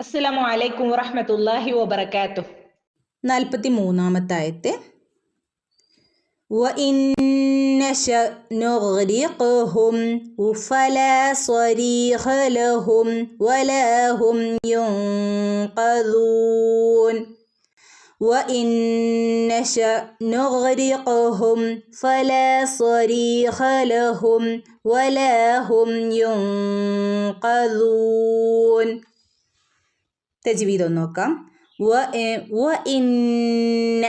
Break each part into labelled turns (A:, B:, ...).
A: അസ്സലാമു അലൈക്കും വറഹ്മത്തുള്ളാഹി വബറകാതുഹു
B: നാൽപ്പത്തി മൂന്നാമത്തെ ആയത്ത് وإن نشأ نغرقهم فلا صريخ لهم ولا هم ينقذون وإن نشأ نغرقهم فلا صريخ لهم ولا هم ينقذون തജ്വീദ് നോക്കാം. വ വ ഇന്ന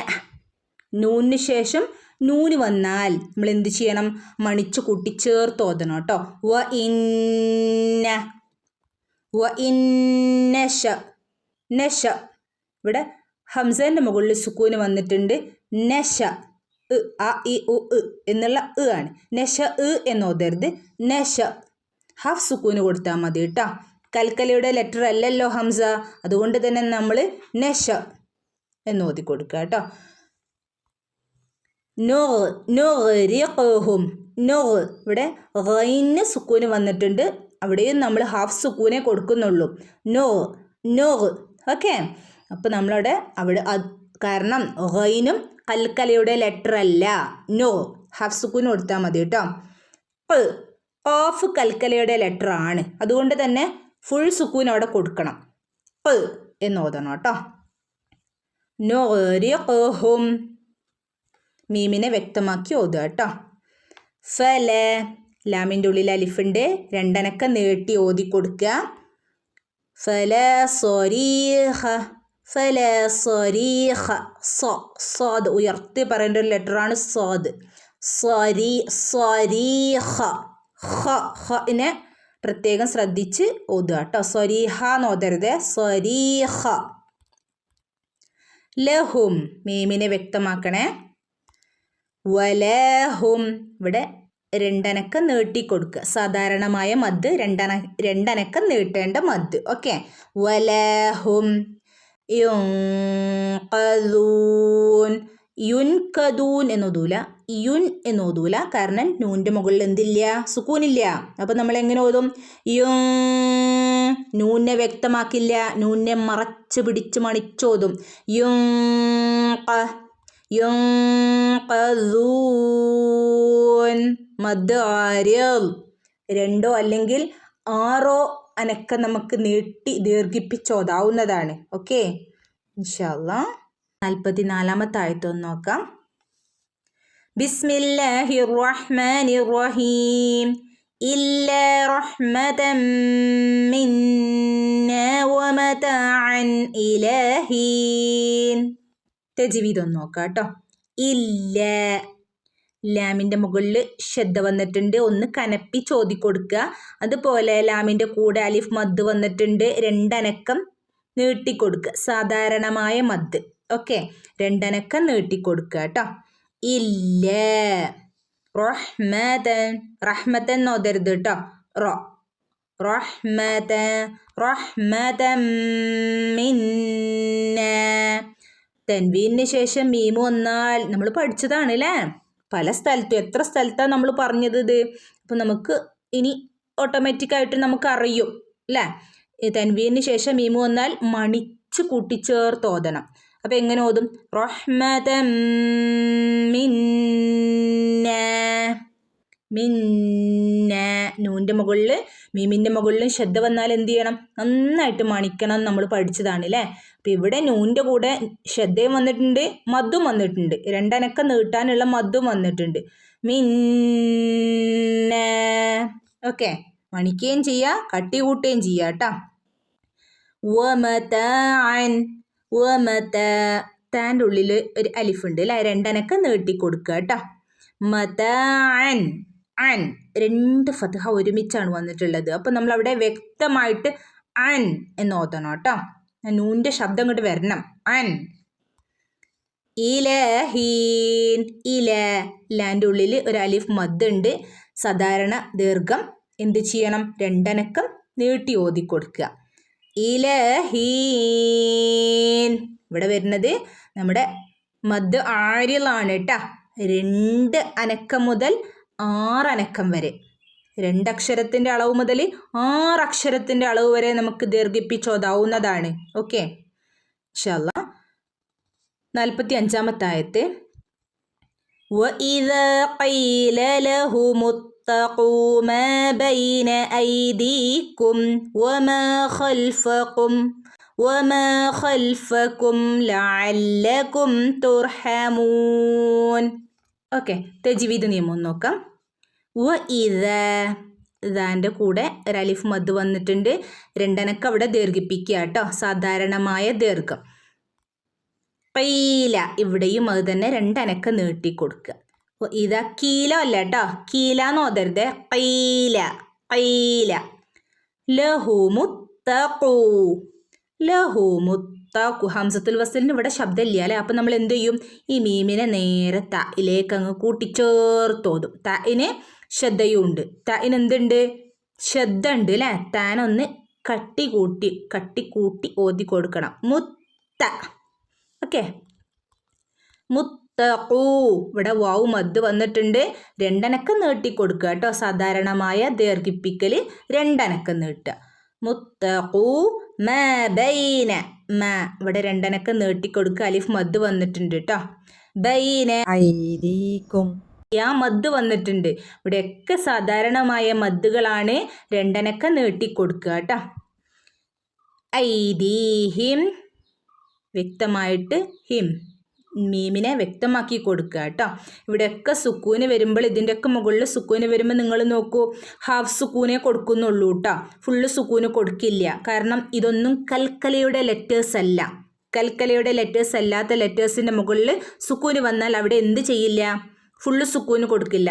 B: നൂനിന് ശേഷം നൂന് വന്നാൽ നമ്മൾ എന്ത് ചെയ്യണം? മണിച്ച് കൂട്ടി ചേർത്ത് ഓതണം കേട്ടോ. വ ഇന്ന വ ഇന്നശ നശ ഇവിടെ ഹംസന്റെ മുകളിൽ സുക്കൂന് വന്നിട്ടുണ്ട്. നശ അ ഇ ഉ എന്നുള്ള ഇ ആണ്. നശ ഇ എന്ന് ഓതരുത്. നശ ഹാഫ് സുക്കൂന് കൊടുത്താൽ മതി കേട്ടോ. കൽക്കലയുടെ ലെറ്റർ അല്ലല്ലോ ഹംസ. അതുകൊണ്ട് തന്നെ നമ്മൾ നശ എന്ന് ഓതി കൊടുക്കുക കേട്ടോ. നോ നോറിയഹും നോ ഇവിടെ റൈന് സുക്കൂന് വന്നിട്ടുണ്ട്. അവിടെയും നമ്മൾ ഹാഫ് സുക്കൂനെ കൊടുക്കുന്നുള്ളൂ. No no okay? അപ്പോൾ നമ്മളവിടെ അവിടെ കാരണം റൈനും കൽക്കലയുടെ ലെറ്റർ അല്ല. നോ ഹാഫ് സുക്കൂന് കൊടുത്താൽ മതി കേട്ടോ. ഓഫ് കൽക്കലയുടെ ലെറ്റർ ആണ്. അതുകൊണ്ട് തന്നെ ഫുൾ സുക്കൂൻ അവിടെ കൊടുക്കണം. പ് എന്ന് ഓതണം കേട്ടോ. നോറിയഹും മീമിനെ വ്യക്തമാക്കി ഓതുക കേട്ടോ. ഫല ലാമിന്റെ ഉള്ളിൽ അലിഫുണ്ട്. രണ്ടനക്ക നീട്ടി ഓതി കൊടുക്കുക ഫല സൊരീഹ ഫല സൊരീഹ സോ സ്വാദ് ഉയർത്തി പറയേണ്ട ഒരു ലെറ്ററാണ് സ്വാദ് സ്വരീ സ്വരീഹ ഹ ഹനെ പ്രത്യേകം ശ്രദ്ധിച്ച് ഓതുക കേട്ടോ സ്വരീഹ എന്ന് ഓതരുത്. സ്വരീഹ. ലഹും. മീമിനെ വ്യക്തമാക്കണേ. വലഹും. ഇവിടെ രണ്ടനക്കം നീട്ടിക്കൊടുക്കുക. സാധാരണമായ മദ് രണ്ടന രണ്ടനക്കം നീട്ടേണ്ട മദ്. ഓക്കെ. വലഹും. യുൻ കദൂൻ എന്നോതൂല. യുൻ ഓതൂല കാരണം നൂന്റെ മുകളിൽ എന്തില്ല? സുക്കൂനില്ല. അപ്പം നമ്മൾ എങ്ങനെ ഓതും? യു നൂനെ വ്യക്തമാക്കില്ല. നൂനെ മറച്ച് പിടിച്ച് മണിച്ചോതും. യു ആര്യൽ രണ്ടോ അല്ലെങ്കിൽ ആറോ അനക്ക നമുക്ക് നീട്ടി ദീർഘിപ്പിച്ചോതാവുന്നതാണ്. ഓക്കെ? ഇൻഷല്ല നാൽപ്പത്തി നാലാമത്തെ നോക്കാം. ബിസ്മില്ലാഹി റഹ്മാനി റഹീം ഇല്ല റഹ്മതൻ മിന്ന വമതഅൻ ഇലഹീൻ തജ്വീദ് ഒന്ന് നോക്കാം കേട്ടോ ഇല്ല. ലാമിന്റെ മുകളിൽ ശ്രദ്ധ വന്നിട്ടുണ്ട്. ഒന്ന് കനപ്പി ചോദി കൊടുക്കുക അതുപോലെ ലാമിന്റെ കൂടെ അലിഫ് മദ് വന്നിട്ടുണ്ട്. രണ്ടനക്കം നീട്ടിക്കൊടുക്കുക. സാധാരണമായ മദ്. ഓക്കെ? രണ്ടനക്കം നീട്ടിക്കൊടുക്കുക കേട്ടോ. ഇല്ല. റഹ്മതൻ റഹ്മതൻ നോതരുത് കേട്ടോ റോ. റഹ്മദ റഹ്മതൻ മിന്ന. ശേഷം മീമ് വന്നാൽ നമ്മൾ പഠിച്ചതാണ് അല്ലേ പല സ്ഥലത്തും എത്ര സ്ഥലത്താണ് നമ്മൾ പറഞ്ഞത് ഇത്? അപ്പം നമുക്ക് ഇനി ഓട്ടോമാറ്റിക്കായിട്ട് നമുക്ക് അറിയും അല്ലേ തെൻവീന് ശേഷം മീമ് വന്നാൽ മണിച്ച് കൂട്ടിച്ചേർത്ത് ഓതണം അപ്പം എങ്ങനെ ഓതും? റഹ്മതം മിന്ന മിന്ന. മുകളിൽ മീമിന്റെ മുകളിലും ശ്രദ്ധ വന്നാൽ എന്ത് ചെയ്യണം? നന്നായിട്ട് മണിക്കണം നമ്മൾ പഠിച്ചതാണ് അല്ലേ അപ്പോൾ ഇവിടെ നൂന്റെ കൂടെ ശ്രദ്ധയും വന്നിട്ടുണ്ട് മദ്ദും വന്നിട്ടുണ്ട്. രണ്ടനക്ക നീട്ടാനുള്ള മദ്ദും വന്നിട്ടുണ്ട്. മിന്ന. ഓക്കെ. മണിക്കുകയും ചെയ്യുക കട്ടി കൂട്ടുകയും ചെയ്യുക കേട്ടോ വമത താന്റെ ഉള്ളിൽ ഒരു അലിഫുണ്ട് അല്ലേ രണ്ടനക്ക നീട്ടി കൊടുക്കുക കേട്ടോ മത അൻ. രണ്ട് ഫതഹ ഒരുമിച്ചാണ് വന്നിട്ടുള്ളത്. അപ്പം നമ്മൾ അവിടെ വ്യക്തമായിട്ട് അൻ എന്ന് ഓതണം കേട്ടോ നൂന്റെ ശബ്ദം ഇങ്ങോട്ട് വരണം. അൻ. ഇലഹീൻ. ഇല. ലാന്റെ ഉള്ളിൽ ഒരു അലിഫ് മദ് ഉണ്ട് സാധാരണ ദീർഘം. എന്ത് ചെയ്യണം? രണ്ടനക്കം നീട്ടി ഓതി കൊടുക്കുക ഇലഹീൻ ഇവിടെ വരുന്നത് നമ്മുടെ മദ് ആര്യലാണ് കേട്ടാ രണ്ട് അനക്കം മുതൽ ആറ് അനക്കം വരെ രണ്ടക്ഷരത്തിൻ്റെ അളവ് മുതൽ ആറക്ഷരത്തിൻ്റെ അളവ് വരെ നമുക്ക് ദീർഘിപ്പിച്ചോതാവുന്നതാണ് ഓക്കെ ഇൻഷല്ല നാൽപ്പത്തി അഞ്ചാമത്തെ ആയത്ത് وإذا قيل لهم اتقوا ما بين أيديكم وما خلفكم وما خلفكم لعلكم ترحمون ഓക്കെ തെജിവീദ് നിയമം ഒന്ന് നോക്കാം വ ഇത ഇതാൻ്റെ കൂടെ ഒരു അലിഫ് മദ് വന്നിട്ടുണ്ട് രണ്ടനക്ക് അവിടെ ദീർഘിപ്പിക്കുക കേട്ടോ സാധാരണമായ ദീർഘം കീല ഇവിടെയും അത് തന്നെ രണ്ടനക്ക് നീട്ടി കൊടുക്കുക അപ്പോൾ ഇതാ കീല അല്ല കേട്ടോ കീല എന്ന് ഓതരുത്. കീല കീല ലഹുമുത്തഖൂ ഹംസത്തുൽ വസലിന് ഇവിടെ ശബ്ദമില്ല അല്ലേ? അപ്പം നമ്മൾ എന്ത് ചെയ്യും? ഈ മീമിനെ നേരെ തയിലേക്ക് അങ്ങ് കൂട്ടിച്ചേർത്തോതും തയിന് ശ്രദ്ധയുണ്ട്. തയിന് എന്തുണ്ട്? ശ്രദ്ധ ഉണ്ട് അല്ലേ? താനൊന്ന് കട്ടി കൂട്ടി കട്ടി കൂട്ടി ഓതി കൊടുക്കണം. മുത്ത. ഓക്കെ. തക്കൂ ഇവിടെ വാവ് മദ് വന്നിട്ടുണ്ട്. രണ്ടനക്കം നീട്ടിക്കൊടുക്കുക കേട്ടോ. സാധാരണമായ ദീർഘിപ്പിക്കൽ രണ്ടനക്കം നീട്ടുക. മുത്തഖൂ ബൈന. മ. ഇവിടെ രണ്ടനക്കം നീട്ടിക്കൊടുക്കുക അലിഫ് മദ് വന്നിട്ടുണ്ട് കേട്ടോ. ബൈന.
C: ഐദീക്കും
B: യാ മദ് വന്നിട്ടുണ്ട്. ഇവിടെയൊക്കെ സാധാരണമായ മദ്ദുകളാണ് രണ്ടനക്കം നീട്ടിക്കൊടുക്കുക കേട്ടോ. ഐദീഹിം. വ്യക്തമായിട്ട് ഹിം. മീമിനെ വ്യക്തമാക്കി കൊടുക്കുക കേട്ടോ. ഇവിടെയൊക്കെ സുക്കൂന് വരുമ്പോൾ ഇതിന്റെയൊക്കെ മുകളിൽ സുക്കൂന് വരുമ്പോൾ നിങ്ങൾ നോക്കൂ ഹാഫ് സുക്കൂനെ കൊടുക്കുന്നുള്ളൂ കേട്ടോ. ഫുള്ള് സുക്കൂന് കൊടുക്കില്ല. കാരണം ഇതൊന്നും കൽക്കലയുടെ ലെറ്റേഴ്സ് അല്ല. കൽക്കലയുടെ ലെറ്റേഴ്സ് അല്ലാത്ത ലെറ്റേഴ്സിന്റെ മുകളിൽ സുക്കൂന് വന്നാൽ അവിടെ എന്ത് ചെയ്യില്ല? ഫുള്ള് സുക്കൂന് കൊടുക്കില്ല.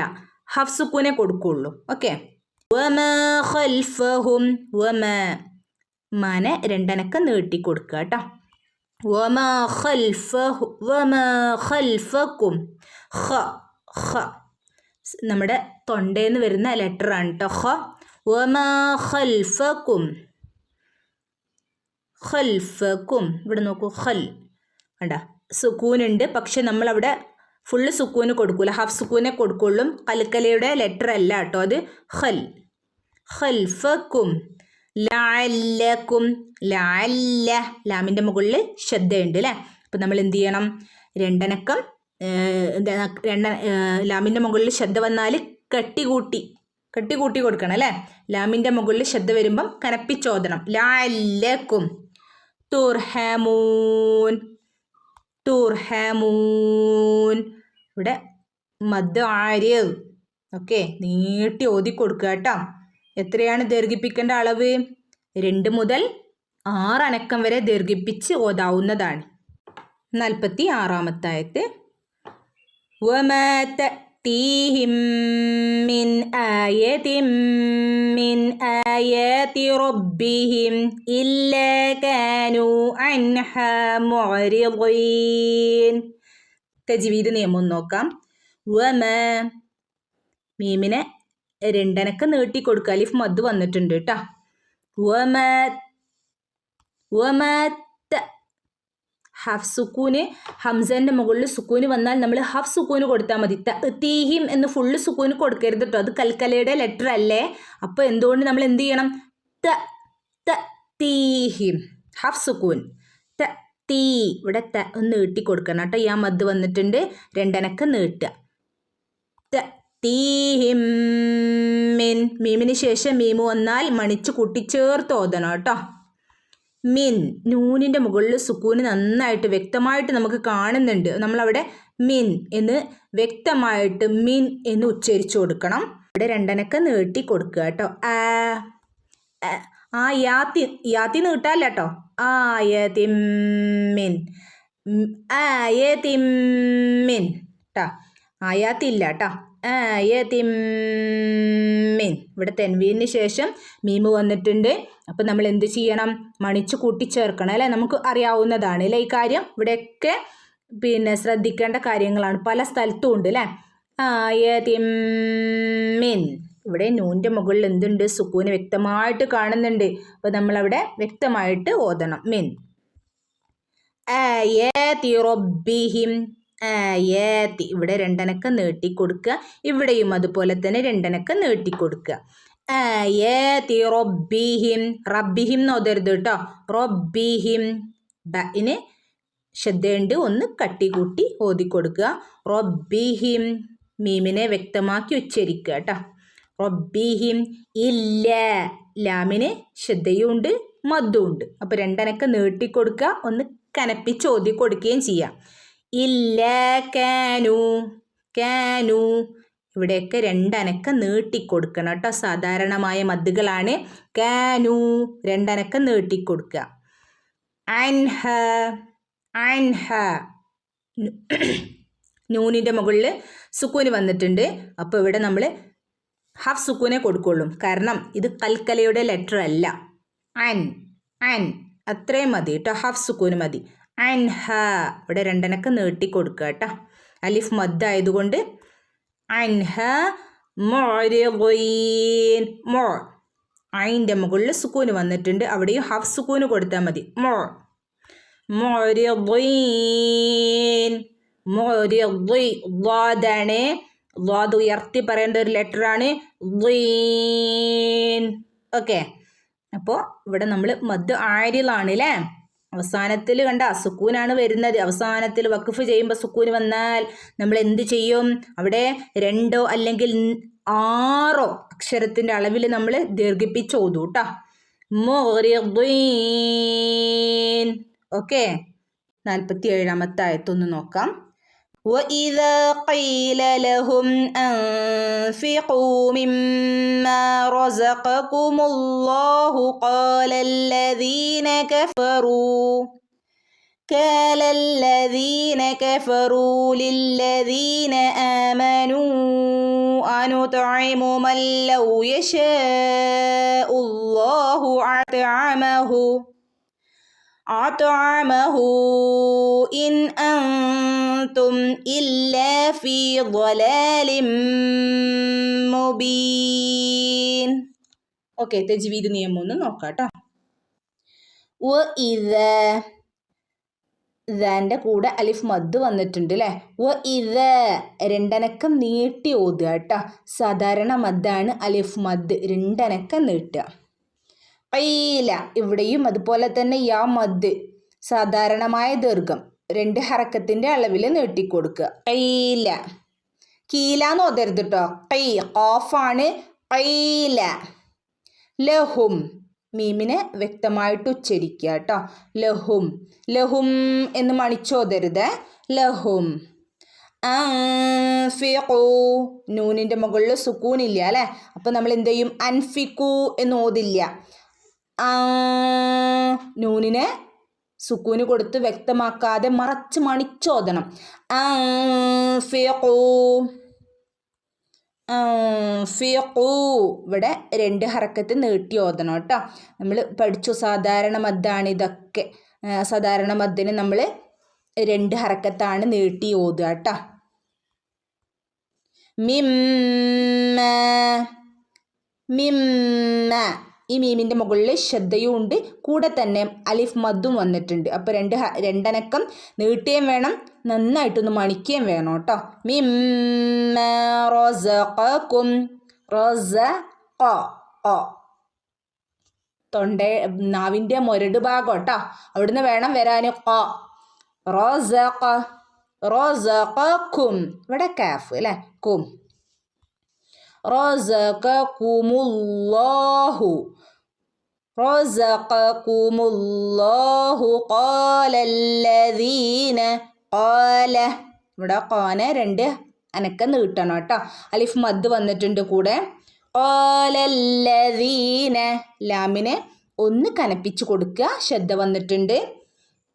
B: ഹാഫ് സുക്കൂനെ കൊടുക്കുള്ളൂ. ഓക്കെ വമ. മന രണ്ടനക്ക നീട്ടി കൊടുക്കുക കേട്ടോ. വമ വമാ ഖൽഫക്കും ഖ ഖ. നമ്മുടെ തൊണ്ടയിൽ വരുന്ന ലെറ്ററാണ് കേട്ടോ ഖ വമാ ഖൽഫക്കും ഖൽഫക്കും ഇവിടെ നോക്കൂ ഖൽ. വേണ്ട സുക്കൂനുണ്ട്. പക്ഷെ നമ്മളവിടെ ഫുള്ള് സുക്കൂന് കൊടുക്കൂല. ഹാഫ് സുക്കൂനെ കൊടുക്കുള്ളൂ കൽക്കലയുടെ ലെറ്റർ അല്ല കേട്ടോ അത്. ഖൽ. ഖൽഫക്കും ലാല്ലക്കും ലാല്ല ലാമിന്റെ മുകളിൽ ശ്രദ്ധയുണ്ട് അല്ലേ അപ്പം നമ്മൾ എന്ത് ചെയ്യണം? രണ്ടനക്കം രണ്ട ലാമിന്റെ മുകളിൽ ശ്രദ്ധ വന്നാൽ കട്ടി കൂട്ടി കട്ടി കൂട്ടി കൊടുക്കണം അല്ലേ ലാമിന്റെ മുകളിൽ ശ്രദ്ധ വരുമ്പം കനപ്പിച്ചോദണം ലാല്ലക്കും തുർഹമൂൻ തുർഹമൂൻ. ഇവിടെ മദ് ആര്യ ഓക്കെ നീട്ടി ഓതി കൊടുക്കുക കേട്ടോ എത്രയാണ് ദീർഘിപ്പിക്കേണ്ട അളവ് രണ്ട് മുതൽ ആറ് അനക്കം വരെ ദീർഘിപ്പിച്ച് ഓതാവുന്നതാണ് നാൽപ്പത്തി ആറാമത്തായത്ത് وما تأتيهم من آية من آيات ربهم إلا كانوا عنها معرضين തജ്വീദ് നിയമം നോക്കാം വമ മീമിനെ രണ്ടനക്ക് നീട്ടി കൊടുക്കുക. അലിഫ് മദ് വന്നിട്ടുണ്ട് കേട്ടോ ഹഫ് സുക്കൂന് ഹംസന്റെ മുകളിൽ സുക്കൂന് വന്നാൽ നമ്മൾ ഹഫ് സുക്കൂന് കൊടുത്താൽ മതി. തീഹിം എന്ന് ഫുള്ള് സുക്കൂന് കൊടുക്കരുത് കേട്ടോ അത് കൽക്കലയുടെ ലെറ്റർ അല്ലേ? അപ്പോൾ എന്തുകൊണ്ട് നമ്മൾ എന്ത് ചെയ്യണം? ത തീഹിം. ഹഫ് സുക്കൂൻ. ത ഇവിടെ ത ഒന്ന് നീട്ടി കൊടുക്കണം കേട്ടോ ഈ ആ മദ് വന്നിട്ടുണ്ട്. രണ്ടനക്ക് നീട്ടുക. തീഹിം മിൻ മീമിന് ശേഷം മീമു വന്നാൽ മണിച്ച് കൂട്ടിച്ചേർത്ത് ഓതണം കേട്ടോ. മിൻ നൂനിന്റെ മുകളിൽ സുക്കൂന് നന്നായിട്ട് വ്യക്തമായിട്ട് നമുക്ക് കാണുന്നുണ്ട്. നമ്മളവിടെ മിൻ എന്ന് വ്യക്തമായിട്ട് മിൻ എന്ന് ഉച്ചരിച്ചു കൊടുക്കണം. ഇവിടെ രണ്ടനക്ക നീട്ടി കൊടുക്കുക കേട്ടോ. ആ ആ, യാത്തി യാത്തി നീട്ടാല്ല കേട്ടോ. ആയതിമ്മിൻ ഉം, ആയതിമ്മിൻ ട്ടാ ആയാത്തില്ല കേട്ടോ ആയതിമ്മിൻ. ഇവിടെ തെൻവീന് ശേഷം മീമ് വന്നിട്ടുണ്ട്. അപ്പം നമ്മൾ എന്ത് ചെയ്യണം? മണിച്ച് കൂട്ടിച്ചേർക്കണം അല്ലേ? നമുക്ക് അറിയാവുന്നതാണ് അല്ലേ ഈ കാര്യം? ഇവിടെയൊക്കെ പിന്നെ ശ്രദ്ധിക്കേണ്ട കാര്യങ്ങളാണ്. പല സ്ഥലത്തും ഉണ്ട് അല്ലേ? ആയതിമ്മിൻ. ഇവിടെ നൂന്റെ മുകളിൽ എന്തുണ്ട്? സുക്കൂന് വ്യക്തമായിട്ട് കാണുന്നുണ്ട്. അപ്പോൾ നമ്മളവിടെ വ്യക്തമായിട്ട് ഓതണം. മിൻ. ആയതി ആയാത്തി ഇവിടെ രണ്ടനക്കം നീട്ടി കൊടുക്കുക. ഇവിടെയും അതുപോലെ തന്നെ രണ്ടനക്കം നീട്ടി കൊടുക്കുക. ഏത്തി റൊബിഹിം റബ്ബിഹിം എന്ന് ഓതരുത് കേട്ടോ. റൊബിഹിം ബിന് ശ്രദ്ധയുണ്ട്. ഒന്ന് കട്ടി കൂട്ടി ഓതി കൊടുക്കുക. റൊബിഹിം മീമിനെ വ്യക്തമാക്കി ഉച്ചരിക്കുക കേട്ടോ. റൊബിഹിം ഇല്ല ലാമിന് ശ്രദ്ധയുണ്ട് മദ്ദുണ്ട് അപ്പോൾ രണ്ടനക്കം നീട്ടിക്കൊടുക്കുക ഒന്ന് കനപ്പിച്ച് ഓതി കൊടുക്കുകയും ചെയ്യാം. ഇല്ല കാനു കാനു. ഇവിടെയൊക്കെ രണ്ടനക്കം നീട്ടിക്കൊടുക്കണം കേട്ടോ. സാധാരണമായ മദ്ദുകളാണ് കാനു രണ്ടനക്കം നീട്ടിക്കൊടുക്കുക. അൻഹ അൻഹ. നൂനിന്റെ മുകളിൽ സുക്കൂന് വന്നിട്ടുണ്ട്. അപ്പോൾ ഇവിടെ നമ്മൾ ഹാഫ് സുക്കൂനെ കൊടുക്കുള്ളൂ. കാരണം ഇത് കൽക്കലയുടെ ലെറ്റർ അല്ല. അൻ അൻ. അത്രയും മതി കേട്ടോ. ഹാഫ് സുക്കൂന് മതി. അൻ ഹ ഇവിടെ രണ്ടനക്ക് നീട്ടി കൊടുക്കുക കേട്ടോ. അലിഫ് മദ് ആയതുകൊണ്ട് അൻഹ മോ അയിന്റെ മുകളിൽ സുക്കൂന് വന്നിട്ടുണ്ട്. അവിടെയും ഹഫ് സുക്കൂന് കൊടുത്താൽ മതി. മോ മോര്യാണ് വാദ് ഉയർത്തി പറയേണ്ട ഒരു ലെറ്റർ ലെറ്ററാണ് ഓക്കെ. അപ്പോൾ ഇവിടെ നമ്മൾ മദ് ആരിലാണ് അല്ലേ? അവസാനത്തിൽ കണ്ട സുക്കൂനാണ് വരുന്നത്. അവസാനത്തിൽ വഖഫ് ചെയ്യുമ്പോൾ സുക്കൂന് വന്നാൽ നമ്മൾ എന്ത് ചെയ്യും? അവിടെ രണ്ടോ അല്ലെങ്കിൽ ആറോ അക്ഷരത്തിന്റെ അളവിൽ നമ്മൾ ദീർഘിപ്പിച്ച് ഓതും കേട്ടോ ഓക്കെ. നാൽപ്പത്തി ഏഴാമത്തെ ആയത്തൊന്ന് നോക്കാം. وإذا قيل لهم أنفقوا مما رزقكم الله قال الذين كفروا قال الذين كفروا للذين آمنوا أنطعم من لو يشاء الله أطعمه أطعمه إن أنتم إلا في ضلال مبين ഓക്കെ തെജ്വീദ് നിയമം ഒന്ന് നോക്കാം കേട്ടോ വ ഇത ഇതാൻ്റെ കൂടെ അലിഫ് മദ് വന്നിട്ടുണ്ട് അല്ലേ വ ഇത രണ്ടനക്കം നീട്ടി ഓതുക കേട്ടോ സാധാരണ മദ്ദാണ് അലിഫ് മദ് രണ്ടനക്കം നീട്ടുക ഖീല ഇവിടെയും അതുപോലെ തന്നെ യാ മദ് സാധാരണമായ ദീർഘം രണ്ട് ഹറക്കത്തിന്റെ അളവിൽ നീട്ടിക്കൊടുക്കുക. കയ്യില കീല എന്ന് ഓതരുത് കേട്ടോ കൈ ഓഫാണ് കൈല ലഹും. മീമിനെ വ്യക്തമായിട്ട് ഉച്ചരിക്കുക കേട്ടോ ലഹും. ലഹും എന്ന് മണിച്ചോതരുത്. ലഹും. അൻഫിഖു. നൂനിന്റെ മുകളിൽ സുക്കൂനില്ല അല്ലേ? അപ്പോൾ നമ്മൾ എന്ത് ചെയ്യും? അൻഫിക്കു എന്ന് ഓതില്ല. നൂനിനെ സുക്കൂന് കൊടുത്ത് വ്യക്തമാക്കാതെ മറച്ച് അൻഫിഖു. അൻഫിഖു. ഇവിടെ രണ്ട് ഹറക്കത്ത് നീട്ടി ഓതണം കേട്ടോ. നമ്മൾ പഠിച്ചു സാധാരണ മദ്ദാണ് ഇതൊക്കെ. സാധാരണ മദ്ദിന് നമ്മൾ രണ്ട് ഹറക്കത്താണ് നീട്ടി ഓതുക കേട്ടോ. മിമ്മ. മിമ്മ. ഈ മീമിന്റെ മുകളിൽ ശ്രദ്ധയും ഉണ്ട്. കൂടെ തന്നെ അലിഫ് മദ്ദും വന്നിട്ടുണ്ട്. അപ്പോൾ രണ്ട് രണ്ടനക്കം നീട്ടുകയും വേണം. നന്നായിട്ടൊന്ന് മണിക്കുകയും വേണം കേട്ടോ. മിമ്മ കും റോസ ഓ തൊണ്ട നാവിന്റെ മുരട് ഭാഗം കേട്ടോ. അവിടുന്ന് വേണം വരാൻ ക റസഖ കും ഇവിടെ കാഫ് അല്ലേ? കും. റസഖക്കുമുല്ലാഹു قال ഖാലല്ലദീന قال ഇവിടെ കോന രണ്ട് അനക്ക നീട്ടണം കേട്ടോ. അലിഫ് മദ് വന്നിട്ടുണ്ട് കൂടെ. ഖാലല്ലദീന. ലാമിനെ ഒന്ന് കനപ്പിച്ച് കൊടുക്കുക. ശ്രദ്ധ വന്നിട്ടുണ്ട്.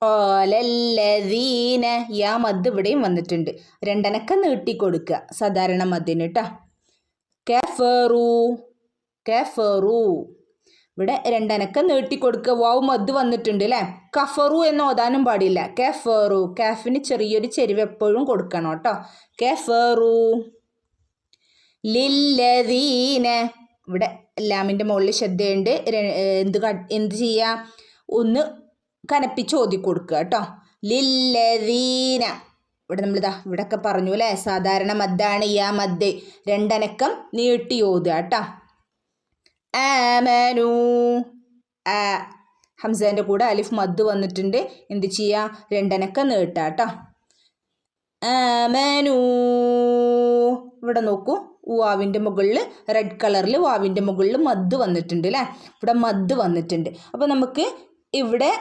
B: ഖാലല്ലദീന. യാ മദ് ഇവിടെയും വന്നിട്ടുണ്ട്. രണ്ടനക്ക നീട്ടി കൊടുക്കുക സാധാരണ മദ്ദിന് കേട്ടോ. കെഫറു. കഫറു. ഇവിടെ രണ്ടനക്കം നീട്ടിക്കൊടുക്കുക വാവ് മദ് വന്നിട്ടുണ്ട് അല്ലേ കഫറു എന്ന് ഓതാനും പാടില്ല. കഫറു. കാഫിന് ചെറിയൊരു ചെരിവ് എപ്പോഴും കൊടുക്കണം കേട്ടോ. കഫറു. ലില്ലദീന. ഇവിടെ ലാമിന്റെ മുകളിൽ ശ്രദ്ധയുണ്ട്. എന്ത് എന്ത് ചെയ്യുക ഒന്ന് കനപ്പിച്ച് ഓതി കൊടുക്കുക കേട്ടോ. ലില്ലദീന. ഇവിടെ നമ്മളിതാ ഇവിടെയൊക്കെ പറഞ്ഞു അല്ലേ സാധാരണ മദ്ദാണ് യാ മദ് രണ്ടനക്കം നീട്ടി ഓതുക കേട്ടോ. ആമനു. ആ ഹംസേന്റെ കൂടെ അലിഫ് മദ് വന്നിട്ടുണ്ട്. എന്ത് ചെയ്യുക രണ്ടനക്ക നീട്ടാട്ടോ ആമനു. ഇവിടെ നോക്കൂ. വാവിന്റെ മുകളിൽ റെഡ് കളറിൽ വാവിന്റെ മുകളിൽ മദ് വന്നിട്ടുണ്ട് അല്ലേ ഇവിടെ മദ് വന്നിട്ടുണ്ട്. അപ്പോൾ നമുക്ക് ഇവിടെ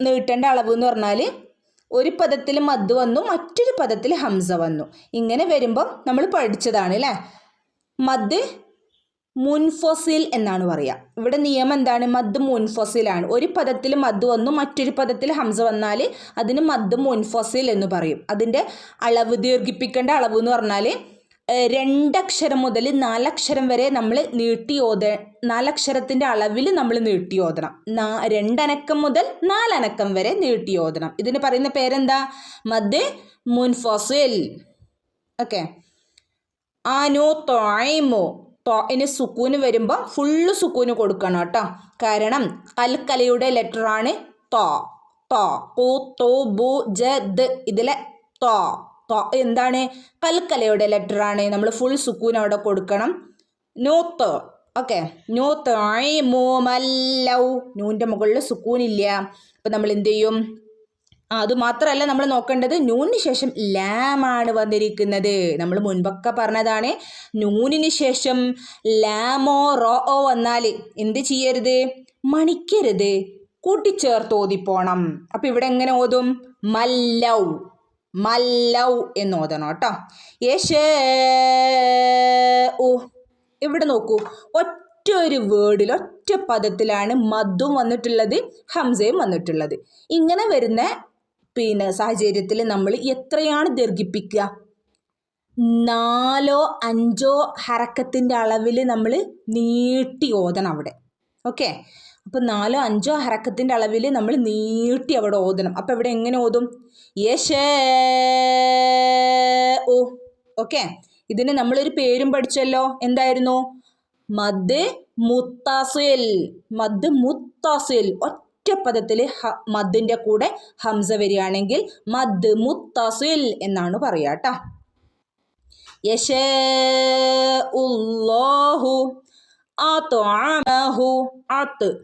B: നീട്ടേണ്ട അളവ് എന്ന് പറഞ്ഞാൽ ഒരു പദത്തിൽ മദ് വന്നു മറ്റൊരു പദത്തിൽ ഹംസ വന്നു. ഇങ്ങനെ വരുമ്പം നമ്മൾ പഠിച്ചതാണ് അല്ലേ മദ് മുൻഫൊസിൽ എന്നാണ് പറയുക. ഇവിടെ നിയമം എന്താണ്? മദ് മുൻഫൊസിലാണ്. ഒരു പദത്തിൽ മദ് വന്നു മറ്റൊരു പദത്തിൽ ഹംസ വന്നാൽ അതിന് മദ് മുൻഫൊസിൽ എന്ന് പറയും. അതിന്റെ അളവ് ദീർഘിപ്പിക്കേണ്ട അളവ് എന്ന് പറഞ്ഞാൽ രണ്ടക്ഷരം മുതൽ നാലക്ഷരം വരെ നമ്മൾ നീട്ടി ഓത നാലക്ഷരത്തിന്റെ അളവിൽ നമ്മൾ നീട്ടി ഓതണം. നാ രണ്ടനക്കം മുതൽ നാലനക്കം വരെ നീട്ടി ഓതണം. ഇതിന് പറയുന്ന പേരെന്താ? മദ് മുൻഫൊസിൽ. ഓക്കെ. ആനോ തൊയ്മു തൊയിന് സുക്കൂന് വരുമ്പോൾ ഫുള്ള് സുക്കൂന് കൊടുക്കണം കേട്ടോ. കാരണം കൽക്കലയുടെ ലെറ്ററാണ് തോ. തോ. കു തോ ബു ജ ദ് ഇതിലെ തോ. തോ എന്താണ്? കൽക്കലയുടെ ലെറ്ററാണ് നമ്മൾ ഫുൾ സുക്കൂൻ അവിടെ കൊടുക്കണം. നോത്ത്. ഓക്കെ. നൂത്ത്. മൂ മല്ലൗ. നൂന്റെ മുകളിൽ സുക്കൂനില്ല. അപ്പം നമ്മൾ എന്ത് ചെയ്യും? ആ അത് മാത്രമല്ല നമ്മൾ നോക്കേണ്ടത് നൂനിന് ശേഷം ലാമാണ് വന്നിരിക്കുന്നത്. നമ്മൾ മുൻപൊക്കെ പറഞ്ഞതാണ് നൂനിന് ശേഷം ലാമോ റോ ഓ വന്നാൽ എന്ത് ചെയ്യരുത്? മണിക്കരുത്. കൂട്ടിച്ചേർത്ത് ഓതിപ്പോണം. അപ്പം ഇവിടെ എങ്ങനെ ഓതും? മല്ലൗ. മല്ലൗ എന്ന് ഓതണം കേട്ടോ. യേശേ ഓ ഇവിടെ നോക്കൂ. ഒറ്റ ഒരു വേർഡിൽ ഒറ്റ പദത്തിലാണ് മദ്ദും വന്നിട്ടുള്ളത് ഹംസയും വന്നിട്ടുള്ളത്. ഇങ്ങനെ വരുന്ന പിന്നെ സാഹചര്യത്തിൽ നമ്മൾ എത്രയാണ് ദീർഘിപ്പിക്കുക? നാലോ അഞ്ചോ ഹറക്കത്തിന്റെ അളവിൽ നമ്മൾ നീട്ടി ഓതണം അവിടെ. ഓക്കെ? അപ്പോൾ നാലോ അഞ്ചോ ഹറക്കത്തിന്റെ അളവിൽ നമ്മൾ നീട്ടി അവിടെ ഓതണം. അപ്പോൾ ഇവിടെ എങ്ങനെ ഓതും? യേശേ ഓ. ഓക്കെ? ഇതിന് നമ്മളൊരു പേരും പഠിച്ചല്ലോ. എന്തായിരുന്നു? മദ് മുത്താസിൽ. മദ് മുത്താസിൽ. ഒറ്റ പദത്തിൽ ഹ മദ്ദിന്റെ കൂടെ ഹംസ വരികയാണെങ്കിൽ മദ് മുത്തസിൽ എന്നാണ് പറയുക കേട്ടോ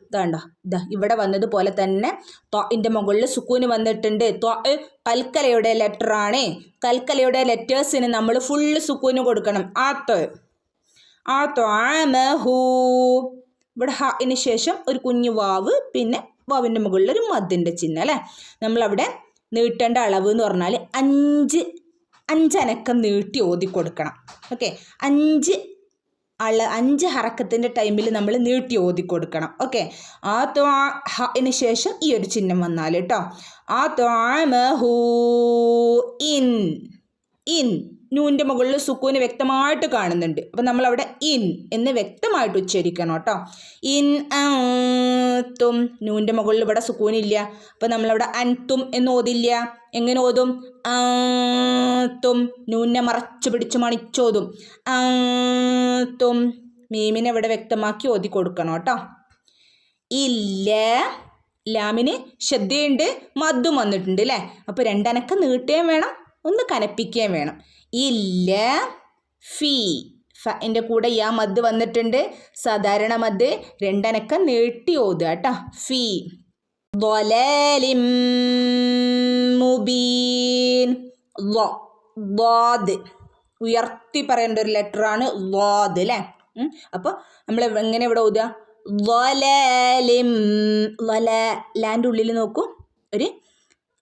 B: ഇതാണ്ട ഇതാ ഇവിടെ വന്നതുപോലെ തന്നെ ത്വഇന്റെ മുകളിൽ സുക്കൂന് വന്നിട്ടുണ്ട്. ത്വ കൽക്കലയുടെ ലെറ്ററാണ് കൽക്കലയുടെ ലെറ്റേഴ്സിന് നമ്മൾ ഫുള്ള് സുക്കൂന് കൊടുക്കണം. ആത്ത് അത്അമഹു. ഇവിടെ ഹന് ശേഷം ഒരു കുഞ്ഞു വാവ് പിന്നെ വാവിന്റെ മുകളിൽ ഒരു മതിന്റെ ചിഹ്നം അല്ലേ? നമ്മളവിടെ നീട്ടേണ്ട അളവ് എന്ന് പറഞ്ഞാൽ അഞ്ച് അഞ്ചനക്കം നീട്ടി ഓതി കൊടുക്കണം. ഓക്കെ അഞ്ച് അള അഞ്ച് ഹറക്കത്തിന്റെ ടൈമിൽ നമ്മൾ നീട്ടി ഓതി കൊടുക്കണം. ഓക്കെ ആ ത്വാന് ശേഷം ഈ ഒരു ചിഹ്നം വന്നാൽ കേട്ടോ ആ തോ ഇൻ ഇൻ. നൂന്റെ മുകളിൽ സുക്കൂന് വ്യക്തമായിട്ട് കാണുന്നുണ്ട്. അപ്പം നമ്മളവിടെ ഇൻ എന്ന് വ്യക്തമായിട്ട് ഉച്ചരിക്കണം കേട്ടോ. ഇൻ തും. നൂന്റെ മുകളിൽ ഇവിടെ സുക്കൂനില്ല. അപ്പം നമ്മളവിടെ അൻതും എന്ന് ഓതില്ല. എങ്ങനെ ഓതും? തും. നൂനെ മറച്ചു പിടിച്ച് മണിച്ചോതും. തും. മീമിനെ ഇവിടെ വ്യക്തമാക്കി ഓതി കൊടുക്കണം കേട്ടോ. ഇല്ല. ലാമിന് ശ്രദ്ധയുണ്ട്. മദ്ദും വന്നിട്ടുണ്ട് അല്ലേ അപ്പോൾ രണ്ടനക്കം നീട്ടുകയും വേണം. ഒന്ന് കനപ്പിക്കുകയും വേണം ഇല്ല ഫീ ഫൻ്റെ കൂടെ യാ മദ് വന്നിട്ടുണ്ട് സാധാരണ മദ് രണ്ടനക്കം നീട്ടി ഓതുക കേട്ടോ ഫീ ضلالم മുബീൻ ലോ ദ്വാദ് ഉയർത്തി പറയേണ്ട ഒരു ലെറ്ററാണ് ദ്വാദ് അല്ലേ അപ്പോൾ നമ്മൾ എങ്ങനെ ഇവിടെ ഓതുക വലാലിം വല ലാൻ്റെ ഉള്ളിൽ നോക്കൂ ഒരു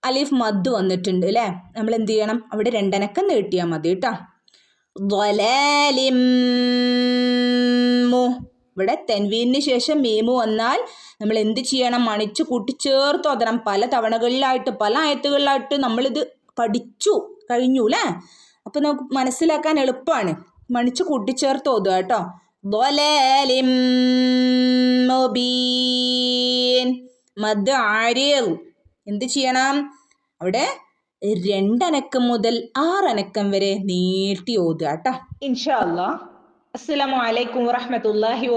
B: അലിഫ് മദ് വന്നിട്ടുണ്ട് അല്ലേ നമ്മൾ എന്ത് ചെയ്യണം? അവിടെ രണ്ടനക്കം നീട്ടിയാൽ മതി കേട്ടോ ഇവിടെ തെൻവീനു ശേഷം മീമു വന്നാൽ നമ്മൾ എന്ത് ചെയ്യണം? മണിച്ച് കൂട്ടിച്ചേർത്ത് വന്നണം പല തവണകളിലായിട്ട് പല ആയത്തുകളിലായിട്ട് നമ്മളിത് പഠിച്ചു കഴിഞ്ഞു അല്ലേ അപ്പം നമുക്ക് മനസ്സിലാക്കാൻ എളുപ്പമാണ്. മണിച്ച് കൂട്ടിച്ചേർത്ത് ഓതുക കേട്ടോ മദ് ആര്യൽ എന്ത് ചെയ്യണം? അവിടെ രണ്ടനക്കം മുതൽ ആറനക്കം വരെ നീട്ടി ഓതുക കേട്ടോ.
A: ഇൻഷാ അല്ലാ അസ്സലാമു അലൈക്കും വറഹമത്തല്ലാഹി